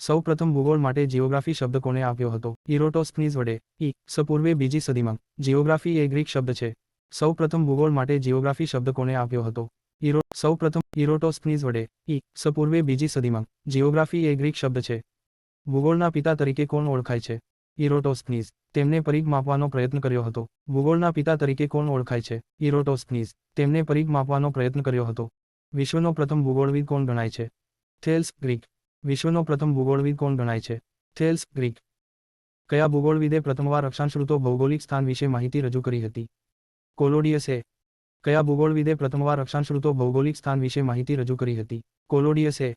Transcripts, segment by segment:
સૌ પ્રથમ ભૂગોળ માટે જીઓગ્રાફી શબ્દ કોને આપ્યો હતો? ઇરોટોસ્કનીઝ વડે. ઈ, સપૂર્વે બીજી સદીમાં. જીઓગ્રાફી એ ગ્રીક શબ્દ છે. સૌ પ્રથમ ભૂગોળ માટે જીઓગ્રાફી શબ્દ કોને આપ્યો હતો? ઇરો સૌ પ્રથમ ઇરોટોસ્ફિન્સ વડે. ઈ, સપૂર્વે બીજી સદીમાં. જીઓગ્રાફી એ ગ્રીક શબ્દ છે. ભૂગોળના પિતા તરીકે કોણ ઓળખાય છે? ઇરોટોસ્કનીઝ તેમને પરીગ માપવાનો પ્રયત્ન કર્યો હતો. ભૂગોળના પિતા તરીકે કોણ ઓળખાય છે? ઇરોટોસ્કનીઝ તેમને પરીગ માપવાનો પ્રયત્ન કર્યો હતો. વિશ્વનો પ્રથમ ભૂગોળવિદ કોણ ગણાય છે? Thales Greek. વિશ્વનો પ્રથમ ભૂગોળવિદ કોણ ગણાય છે? Thales, Greek. કયા ભૂગોળવિદે પ્રથમવાર અક્ષાંશૃતો ભૌગોલિક સ્થાન વિશે માહિતી રજૂ કરી હતી? કોલોડિયસે. કયા ભૂગોળવિદે પ્રથમવાર અક્ષાંશૃતો ભૌગોલિક સ્થાન વિશે માહિતી રજૂ કરી હતી? કોલોડિયસે.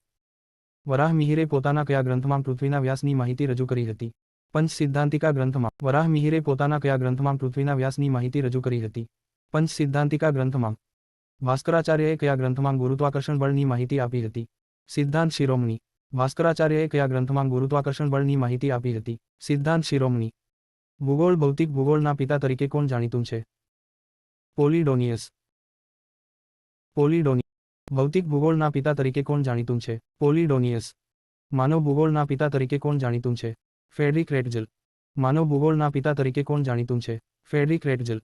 વરાહ મિહિરે પોતાના કયા ગ્રંથમાં પૃથ્વીના વ્યાસની માહિતી રજૂ કરી હતી? પંચ સિદ્ધાંતિકા ગ્રંથમાં. વરાહ મિહિરે પોતાના કયા ગ્રંથમાં પૃથ્વીના વ્યાસની માહિતી રજૂ કરી હતી? પંચ સિદ્ધાંતિકા ગ્રંથમાં. ભાસ્કરાચાર્યએ કયા ગ્રંથમાં ગુરુત્વાકર્ષણ બળની માહિતી આપી હતી? સિદ્ધાંત શિરોમણી. ભાસ્કરાચાર્યએ કયા ગ્રંથમાં ગુરુત્વાકર્ષણ બળની માહિતી આપી હતી? સિદ્ધાંત શિરોમણી. ભૂગોળ, ભૌતિક ભૂગોળના પિતા તરીકે કોણ જાણીતું છે? પોલિડોનિયસ. પોલિડોની ભૌતિક ભૂગોળના પિતા તરીકે કોણ જાણીતું છે? પોલિડોનિયસ. માનવ ભૂગોળના પિતા તરીકે કોણ જાણીતું છે? ફેડરિક રેટજલ માનવ ભૂગોળના પિતા તરીકે કોણ જાણીતું છે? ફેડરિક રેટજલ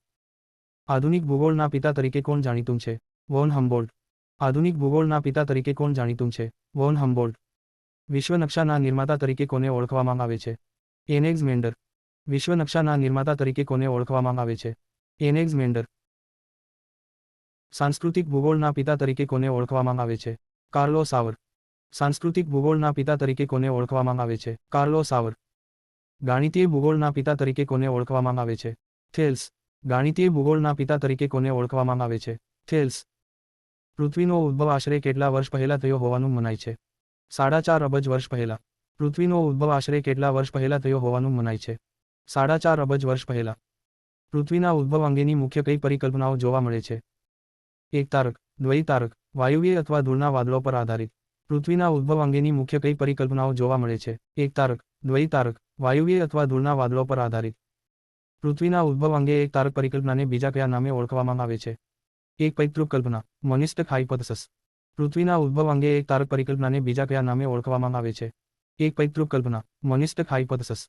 આધુનિક ભૂગોળના પિતા તરીકે કોણ જાણીતું છે? Von Humboldt. આધુનિક ભૂગોળના પિતા તરીકે કોણ જાણીતું છે? Von Humboldt. વિશ્વ નકશાના નિર્માતા તરીકે કોને ઓળખવામાં આવે છે? એનેક્સ મેન્ડર. વિશ્વનકશાના નિર્માતા તરીકે કોને ઓળખવામાં આવે છે? Anaximander. સાંસ્કૃતિક ભૂગોળના પિતા તરીકે કોને ઓળખવામાં આવે છે? Carl Sauer. સાંસ્કૃતિક ભૂગોળના પિતા તરીકે કોને ઓળખવામાં આવે છે? કાર્લો સાવર. ગાણિતીય ભૂગોળના પિતા તરીકે કોને ઓળખવામાં આવે છે? થેલ્સ. ગાણિતીય ભૂગોળના પિતા તરીકે કોને ઓળખવામાં આવે છે? થેલ્સ. પૃથ્વીનો ઉદ્ભવ આશરે કેટલા વર્ષ પહેલા થયો હોવાનું મનાય છે? સાડા ચાર અબજ વર્ષ પહેલા. પૃથ્વીનો ઉદ્ભવ આશરે કેટલા વર્ષ પહેલા થયો હોવાનું મનાય છે. સાડા ચાર અબજ વર્ષ પહેલા. પૃથ્વીના ઉદ્ભવ અંગેની મુખ્ય કઈ પરિકલ્પનાઓ જોવા મળે છે? એક તારક દ્વૈ તારક, વાયુવ્ય અથવા ધૂળના વાદળો પર આધારિત. પૃથ્વીના ઉદ્ભવ અંગેની મુખ્ય કઈ પરિકલ્પનાઓ જોવા મળે છે? એક તારક દ્વૈ તારક, વાયુવ્ય અથવા ધૂળના વાદળો પર આધારિત. પૃથ્વીના ઉદ્ભવ અંગે એક તારક પરિકલ્પનાને બીજા કયા નામે ઓળખવામાં આવે છે? એક પૈતૃક કલ્પના મોનિસ્ટક હાઇપોથેસિસ પૃથ્વીના ઉદ્ભવ અંગે એક તારક પરિકલ્પનાને બીજા કયા નામે ઓળખવામાં આવે છે? એક પૈતૃક કલ્પના મોનિસ્ટક હાઇપોથેસિસ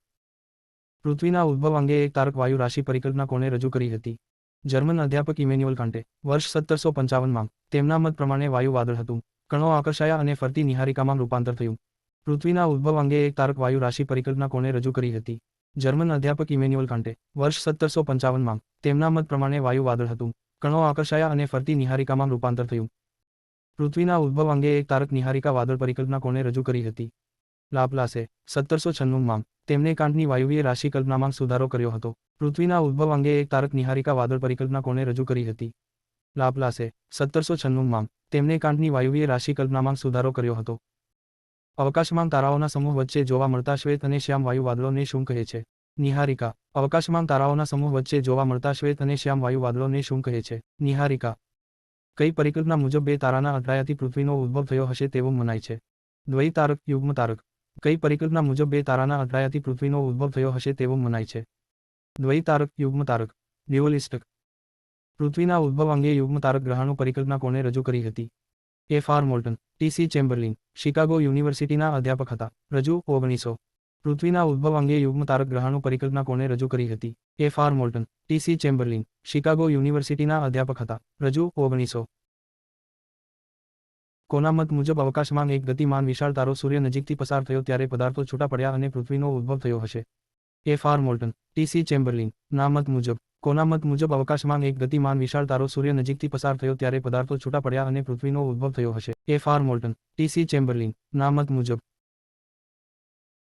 પૃથ્વીના ઉદ્ભવ અંગે એક તારક વાયુ રાશિ પરિકલ્પના કોણે રજૂ કરી હતી? જર્મન અધ્યાપક ઇમેન્યુઅલ કાંટે વર્ષ સત્તરસો પંચાવનમાં તેમના મત પ્રમાણે વાયુ વાદળ હતું, કણો આકર્ષાયા અને ફરતી નિહારિકામાં રૂપાંતર થયું. પૃથ્વીના ઉદ્ભવ અંગે એક તારક વાયુ રાશિ પરિકલ્પના કોણે રજૂ કરી હતી? જર્મન અધ્યાપક ઇમેન્યુઅલ કાંટે વર્ષ સત્તરસો પંચાવનમાં તેમના મત પ્રમાણે વાયુ વાદળ હતું, કણો આકર્ષાયા અને ફરતી નિહારિકામાં રૂપાંતર થયું. પૃથ્વીના ઉદ્ભવ અંગે એક તારક નિહારિકા વાદળ પરિકલ્પના કોણે રજૂ કરી હતી. લાપલાસે સત્તરસો છન્નુંમાં તેમણે કાંટની વાયુવીય રાશિ કલ્પનામાં સુધારો કર્યો હતો. પૃથ્વીના ઉદ્ભવ અંગે એક તારક નિહારિકા વાદળ પરિકલ્પના કોણે રજૂ કરી હતી. લાપલાસે સત્તરસો છન્નુંમાં તેમણે કાંટની વાયુવીય રાશિ કલ્પનામાં સુધારો કર્યો હતો. અવકાશમાં તારાઓના સમૂહ વચ્ચે જોવા મળતા શ્વેત અને શ્યામ વાયુ વાદળોને શું કહે છે? નિહારિકા, અવકાશમાં તારાઓના સમૂહ વચ્ચે જોવા મળતા શ્વેત અને શ્યામ વાયુ વાદળોને શું કહે છે? નિહારિકા કઈ પરિકલ્પના મુજબ બે તારાના અથડાયાથી પૃથ્વીનો ઉદ્ભવ થયો હશે તેવું મનાય છે. દ્વૈ તારક યુગ્મ તારક કઈ પરિકલ્પના મુજબ બે તારાના અથડાયાથી પૃથ્વીનો ઉદ્ભવ થયો હશે તેવું મનાય છે. દ્વૈ તારક યુગ્મ તારક ડ્યુઅલિસ્ટક. પૃથ્વીના ઉદ્ભવ અંગે યુગ્મ તારક ગ્રહણો પરિકલ્પના કોણે રજૂ કરી હતી? F R Moulton TC Chamberlin, Chicago યુનિવર્સિટીના અધ્યાપક હતા. રજૂ ઓગણીસો પૃથ્વીના ઉદ્ભવ અંગે યુગ્મ તારક ગ્રહાણુ પરિકલ્પના કોણે રજૂ કરી હતી. F R Moulton TC Chamberlin, Chicago યુનિવર્સિટીના અધ્યાપક હતા. રજૂ ઓગણીસો. કોના મત મુજબ અવકાશમાં એક ગતિમાન વિશાળ તારો સૂર્ય નજીકથી પસાર થયો ત્યારે પદાર્થો છૂટા પડ્યા અને પૃથ્વીનો ઉદ્ભવ થયો હશે. F R Moulton TC Chamberlin, ના મત મુજબ, કોના મત મુજબ અવકાશમાં એક ગતિમાન વિશાળ તારો સૂર્ય નજીકથી પસાર થયો ત્યારે પદાર્થો છૂટા પડ્યા અને પૃથ્વીનો ઉદ્ભવ થયો હશે. F R Moulton T C Chamberlin, ના મત મુજબ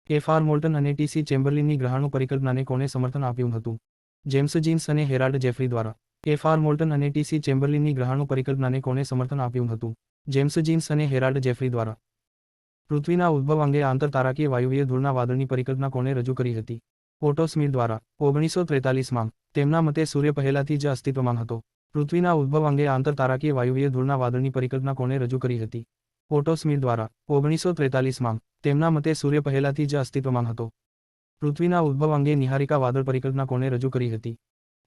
એફ મોલ્ટન અને ટીસી ચેમ્બરલિનની ગ્રહાણુ પરિકલ્પનાને કોણે સમર્થન આપ્યું હતું? જેમ્સ જીન્સ અને હેરાલ્ડ જેફરી દ્વારા એફ આર મોલ્ટન અને ટીસી ચેમ્બરલિનની ગ્રહાણુ પરિકલ્પનાને કોણે સમર્થન આપ્યું હતું? જેમ્સ જીન્સ અને હેરાલ્ડ જેફરી દ્વારા પૃથ્વીના ઉદ્ભવ અંગે આંતરતારાકીય વાયુવીય ધૂળના વાદળની પરિકલ્પના કોણે રજૂ કરી હતી? ઓટો દ્વારા ઓગણીસો ત્રેતાલીસમાં તેમના મતે સૂર્ય પહેલાથી જ અસ્તિત્વમાં હતો. પૃથ્વીના ઉદ્ભવ અંગે આંતરતારાકીય વાયુવીય ધૂળના વાદળની પરિકલ્પના કોણે રજૂ કરી હતી? ઓટો સ્મિથ દ્વારા ઓગણીસો ત્રેતાલીસમાં તેમના મતે સૂર્ય પહેલાથી જ અસ્તિત્વમાં હતો. પૃથ્વીના ઉદ્ભવ અંગે નિહારિકા વાદળ પરિકલ્પના કોણે રજૂ કરી હતી.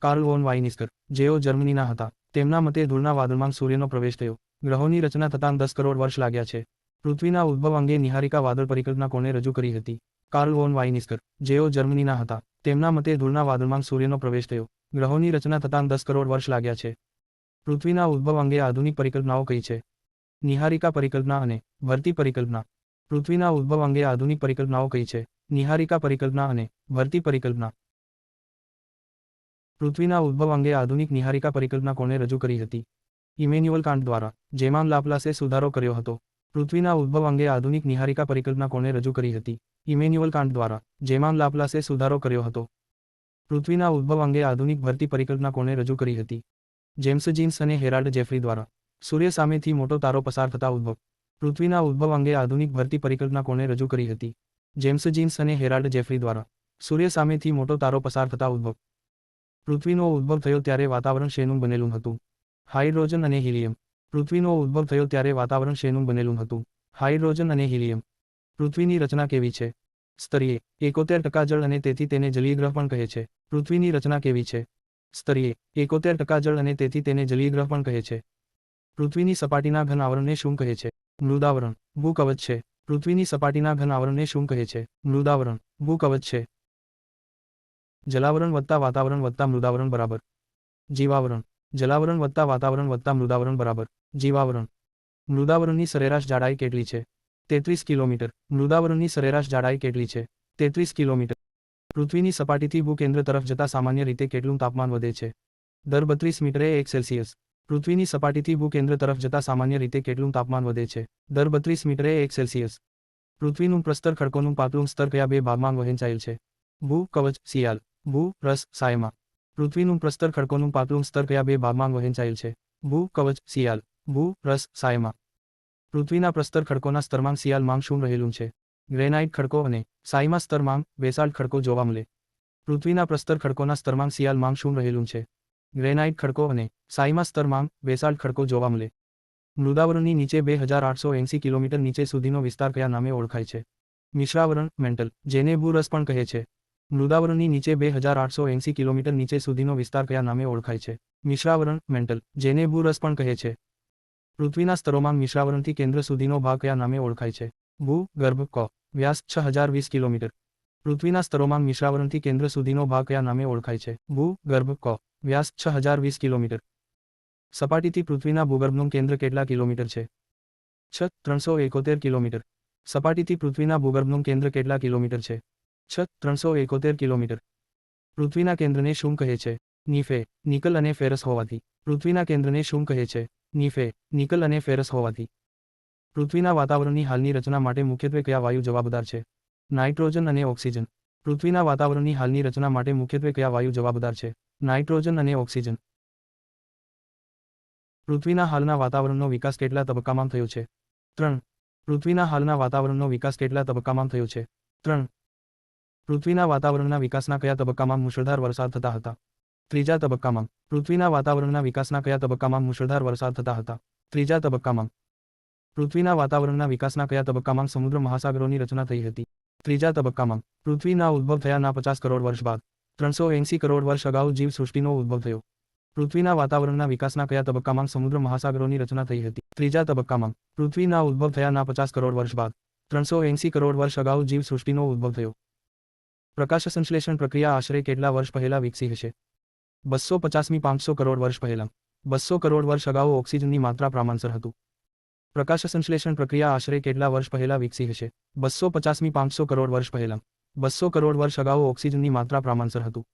કાર્લ વોન વાઇનિસ્કર જેઓ જર્મનીના હતા, તેમના મતે ધૂળના વાદળમાં સૂર્યનો પ્રવેશ થયો. ગ્રહોની રચના થતાં દસ કરોડ વર્ષ લાગ્યા છે. પૃથ્વીના ઉદ્ભવ અંગે નિહારિકા વાદળ પરિકલ્પના કોણે રજૂ કરી હતી. કાર્લ વોન વાઇનિસ્કર જેઓ જર્મનીના હતા, તેમના મતે ધૂળના વાદળમાં સૂર્યનો પ્રવેશ થયો. ગ્રહોની રચના થતાં દસ કરોડ વર્ષ લાગ્યા છે. પૃથ્વીના ઉદ્ભવ અંગે આધુનિક પરિકલ્પનાઓ કઈ છે? નિહારિકા પરિકલ્પના અને ભરતી પરિકલ્પના. પૃથ્વીના ઉદ્ભવ અંગે આધુનિક પરિકલ્પનાઓ કઈ છે? નિહારિકા પરિકલ્પના અને ભરતી પરિકલ્પના. પૃથ્વીના ઉદ્ભવ અંગે આધુનિક નિહારિકા પરિકલ્પના કોણે રજૂ કરી હતી? ઇમેન્યુઅલ કાન્ટ દ્વારા, જેમાં લાપલાસે સુધારો કર્યો હતો. પૃથ્વીના ઉદ્ભવ અંગે આધુનિક નિહારિકા પરિકલ્પના કોણે રજૂ કરી હતી? ઇમેન્યુઅલ કાન્ટ દ્વારા, જેમાં લાપલાસે સુધારો કર્યો હતો. પૃથ્વીના ઉદ્ભવ અંગે આધુનિક ભરતી પરિકલ્પના કોણે રજૂ કરી હતી? જેમ્સ જીન્સ અને હેરાલ્ડ જેફરી દ્વારા. સૂર્ય સામેથી મોટો તારો પસાર થતા ઉદ્ભવ. પૃથ્વીના ઉદ્ભવ અંગે આધુનિક ભરતી પરિકલ્પના કોણે રજૂ કરી હતી. જેમ્સ જીન્સ અને હેરાલ્ડ જેફરી દ્વારા. સૂર્ય સામેથી મોટો તારો પસાર થતા ઉદ્ભવ. પૃથ્વીનો ઉદ્ભવ થયો ત્યારે વાતાવરણ શેનું બનેલું હતું? હાઇડ્રોજન અને હિલિયમ. પૃથ્વીનો ઉદ્ભવ થયો ત્યારે વાતાવરણ શેનું બનેલું હતું? હાઇડ્રોજન અને હિલિયમ. પૃથ્વીની રચના કેવી છે? સ્તરીય. એકોતેર ટકા જળ અને તેથી તેને જલીયગ્રહ પણ કહે છે. પૃથ્વીની રચના કેવી છે? સ્તરીય. એકોતેર ટકા જળ અને તેથી તેને જલીયગ્રહ પણ કહે છે. પૃથ્વીની સપાટીના ઘન આવરણને શું કહે છે? મૃદાવરણ, ભૂકવચ છે. પૃથ્વીની સપાટીના ઘન આવરણને શું કહે છે? મૃદાવરણ, ભૂકવચ છે. જલાવરણ વત્તા વાતાવરણ વત્તા મૃદાવરણ બરાબર. જીવાવરણ, જલાવરણ વત્તા વાતાવરણ વત્તા મૃદાવરણ બરાબર. જીવાવરણ, મૃદાવરણની સરેરાશ જાડાઈ કેટલી છે? તેત્રીસ કિલોમીટર. મૃદાવરણની સરેરાશ જાડાઈ કેટલી છે? તેત્રીસ કિલોમીટર. પૃથ્વીની સપાટીથી ભૂકેન્દ્ર તરફ જતા સામાન્ય રીતે કેટલું તાપમાન વધે છે? દર બત્રીસ મીટરે એક સેલ્સિયસ. પૃથ્વીની સપાટીથી ભૂકેન્દ્ર તરફ જતા સામાન્ય રીતે કેટલું તાપમાન વધે છે? દર બત્રીસ મીટરે એક સેલ્સિયસ. પૃથ્વીનું પ્રસ્તર ખડકોનું પાતળું સ્તર કયા બે ભાગમાં વહેંચાયેલ છે? ભૂ, કવચ શિયાલ ભૂ, રસ, સાયમાં. પૃથ્વીનું પ્રસ્તર ખડકોનું પાતળું સ્તર કયા બે ભાગમાં વહેંચાયેલ છે? ભૂ, કવચ શિયાલ ભૂ, રસ, સાયમાં. પૃથ્વીના પ્રસ્તર ખડકોના સ્તરમાં શિયાલમાં શું રહેલું છે? ગ્રેનાઇટ ખડકો અને સાયમાં સ્તરમાં બેસાલ્ટ ખડકો જોવા મળે. પૃથ્વીના પ્રસ્તર ખડકોના સ્તરમાં શિયાલમાં શું રહેલું છે? ગ્રેનાઇટ ખડકો અને સાઈમા સ્તરમાં બેસાલ્ટ ખડકો જોવા મળે. મૃદાવરણની નીચે બે હજાર આઠસો એંસી કિલોમીટર નીચે સુધીનો વિસ્તાર કયા નામે ઓળખાય છે? મિશ્રાવરણ, મેન્ટલ, જેને ભૂરસ પણ કહે છે. મૃદાવરણની નીચે બે હજાર આઠસો એંસી કિલોમીટર નીચે સુધીનો વિસ્તાર કયા નામે ઓળખાય છે? મિશ્રાવરણ, મેન્ટલ, જેને ભૂરસ પણ કહે છે. પૃથ્વીના સ્તરોમાં મિશ્રાવરણથી કેન્દ્ર સુધીનો ભાગ કયા નામે ઓળખાય છે? ભૂ, ગર્ભ, ક, વ્યાસ, છ હજાર વીસ કિલોમીટર. પૃથ્વીના સ્તરોમાં મિશ્રાવરણથી કેન્દ્ર સુધીનો ભાગ કયા નામે ઓળખાય છે? ભૂ, ગર્ભ, ક. વ્યાસ છ હજાર વીસ કિલોમીટર. સપાટીથી પૃથ્વીના ભૂગર્ભનું કેન્દ્ર કેટલા કિલોમીટર છે? છ, ત્રણસો એકોતેર કિલોમીટર. સપાટીથી પૃથ્વીના ભૂગર્ભનું કેન્દ્ર કેટલા કિલોમીટર છે? છ, ત્રણસો એકોતેર કિલોમીટર. પૃથ્વીના કેન્દ્રને શું કહે છે? નીફે, નિકલ અને ફેરસ હોવાથી. પૃથ્વીના કેન્દ્રને શું કહે છે? નીફે, નિકલ અને ફેરસ હોવાથી. પૃથ્વીના વાતાવરણની હાલની રચના માટે મુખ્યત્વે કયા વાયુ જવાબદાર છે? નાઇટ્રોજન અને ઓક્સિજન. પૃથ્વીના વાતાવરણની હાલની રચના માટે મુખ્યત્વે કયા વાયુ જવાબદાર છે? નાઇટ્રોજન અને ઓક્સિજન. પૃથ્વીના હાલના વાતાવરણનો વિકાસ કેટલા તબક્કામાં થયો છે? ત્રણ. પૃથ્વીના હાલના વાતાવરણનો વિકાસ કેટલા તબક્કામાં થયો છે? ત્રણ. પૃથ્વીના વાતાવરણના વિકાસના કયા તબક્કામાં મુશળધાર વરસાદ થતા હતા? ત્રીજા તબક્કામાં. પૃથ્વીના વાતાવરણના વિકાસના કયા તબક્કામાં મુશળધાર વરસાદ થતા હતા? ત્રીજા તબક્કામાં. પૃથ્વીના વાતાવરણના વિકાસના કયા તબક્કામાં સમુદ્ર મહાસાગરોની રચના થઈ હતી? ત્રીજા તબક્કામાં, પૃથ્વીના ઉદ્ભવ થયાના પચાસ કરોડ વર્ષ બાદ, ત્રણસો એંસી કરોડ વર્ષ અગાઉ જીવ સૃષ્ટિનો ઉદ્ભવ થયો. પૃથ્વીના વાતાવરણના વિકાસના કયા તબક્કામાં સમુદ્ર મહાસાગરોની રચના થઈ હતી? ત્રીજા તબક્કામાં, પૃથ્વીના ઉદ્ભવ થયાના પચાસ કરોડ વર્ષ બાદ, ત્રણસો એંસી કરોડ વર્ષ અગાઉ જીવ સૃષ્ટિનો ઉદ્ભવ થયો. પ્રકાશ સંશ્લેષણ પ્રક્રિયા આશરે કેટલા વર્ષ પહેલા વિકસી હશે? બસો પચાસમી પાંચસો કરોડ વર્ષ પહેલા. બસો કરોડ વર્ષ અગાઉ ઓક્સિજનની માત્રા પ્રમાણસર હતું. પ્રકાશ સંશ્લેષણ પ્રક્રિયા આશરે કેટલા વર્ષ પહેલા વિકસી હશે? બસો પચાસમી પાંચસો કરોડ વર્ષ પહેલા. બસો કરોડ વર્ષ અગાઉ ઓક્સિજનની માત્રા પ્રમાણસર હતું.